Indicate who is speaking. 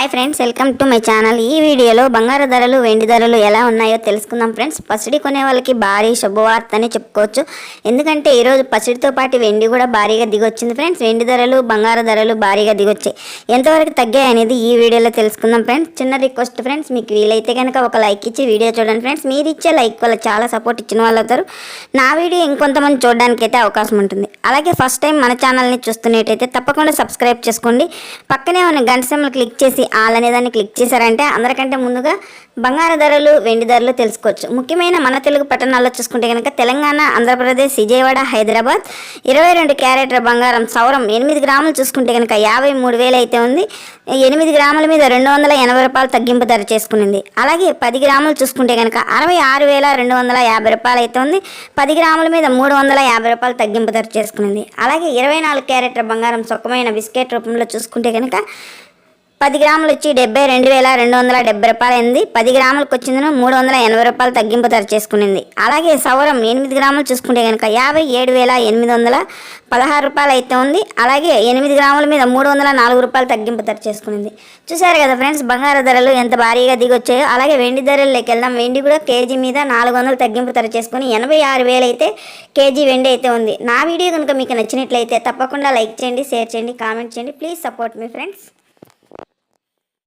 Speaker 1: Hi friends welcome to my channel ఈ వీడియోలో బంగారు ధరలు వెండి ధరలు ఎలా ఉన్నాయో తెలుసుకుందాం ఫ్రెండ్స్ పసిడి కొనే వాళ్ళకి భారీ శుభవార్త అని చెప్పుకోవచ్చు. ఎందుకంటే ఈరోజు పసిడితో పాటు వెండి కూడా భారీగా దిగొచ్చింది ఫ్రెండ్స్ వెండి ధరలు బంగారు ధరలు భారీగా దిగొచ్చాయి. ఎంతవరకు తగ్గాయి అనేది ఈ వీడియోలో తెలుసుకుందాం ఫ్రెండ్స్ చిన్న రిక్వెస్ట్ ఫ్రెండ్స్ మీకు వీలైతే కనుక ఒక లైక్ ఇచ్చి వీడియో చూడండి ఫ్రెండ్స్ మీరు ఇచ్చే లైక్ వల్ల చాలా సపోర్ట్ ఇచ్చిన వాళ్ళు అవుతారు. నా వీడియో ఇంకొంతమంది చూడడానికి అయితే అవకాశం ఉంటుంది. అలాగే ఫస్ట్ టైం మన ఛానల్ని చూస్తున్నట్టయితే తప్పకుండా సబ్స్క్రైబ్ చేసుకోండి. పక్కనే ఉన్న గంట క్లిక్ చేసి ఆల్ అనే దాన్ని క్లిక్ చేశారంటే అందరికంటే ముందుగా బంగారు ధరలు వెండి ధరలు తెలుసుకోవచ్చు. ముఖ్యమైన మన తెలుగు పట్టణాల్లో చూసుకుంటే కనుక తెలంగాణ ఆంధ్రప్రదేశ్ విజయవాడ హైదరాబాద్ ఇరవై రెండు క్యారెట్ల బంగారం సౌరం ఎనిమిది గ్రాములు చూసుకుంటే కనుక యాభై మూడు వేలు అయితే ఉంది. ఎనిమిది గ్రాముల మీద రెండు వందల ఎనభై రూపాయలు తగ్గింపు ధర చేసుకునింది. అలాగే పది గ్రాములు చూసుకుంటే కనుక అరవై ఆరు వేల రెండు వందల యాభై రూపాయలు అయితే ఉంది. పది గ్రాముల మీద మూడు వందల యాభై రూపాయలు తగ్గింపు ధర చేసుకునింది. అలాగే ఇరవై నాలుగు క్యారెట్ల బంగారం సుఖమైన బిస్కెట్ రూపంలో చూసుకుంటే కనుక పది గ్రాములు వచ్చి డెబ్బై రెండు వేల రెండు వందల డెబ్బై రూపాయలు అయింది. పది గ్రాములకు వచ్చిందను మూడు వందల ఎనభై రూపాయలు తగ్గింపు ధర చేసుకునింది. అలాగే సౌరం ఎనిమిది గ్రాములు చూసుకుంటే కనుక యాభై ఏడు వేల ఎనిమిది వందల పదహారు రూపాయలు అయితే ఉంది. అలాగే ఎనిమిది గ్రాముల మీద మూడు వందల నాలుగు రూపాయలు తగ్గింపు ధర చేసుకునింది. చూసారు కదా ఫ్రెండ్స్ బంగారు ధరలు ఎంత భారీగా దిగొచ్చాయో అలాగే వెండి ధరల్లోకి వెళ్దాం. వెండి కూడా కేజీ మీద నాలుగు వందలు తగ్గింపు ధర చేసుకుని ఎనభై ఆరు వేలు అయితే కేజీ వెండి అయితే ఉంది. నా వీడియో కనుక మీకు నచ్చినట్లయితే తప్పకుండా లైక్ చేయండి షేర్ చేయండి కామెంట్ చేయండి. ప్లీజ్ సపోర్ట్ మీ ఫ్రెండ్స్.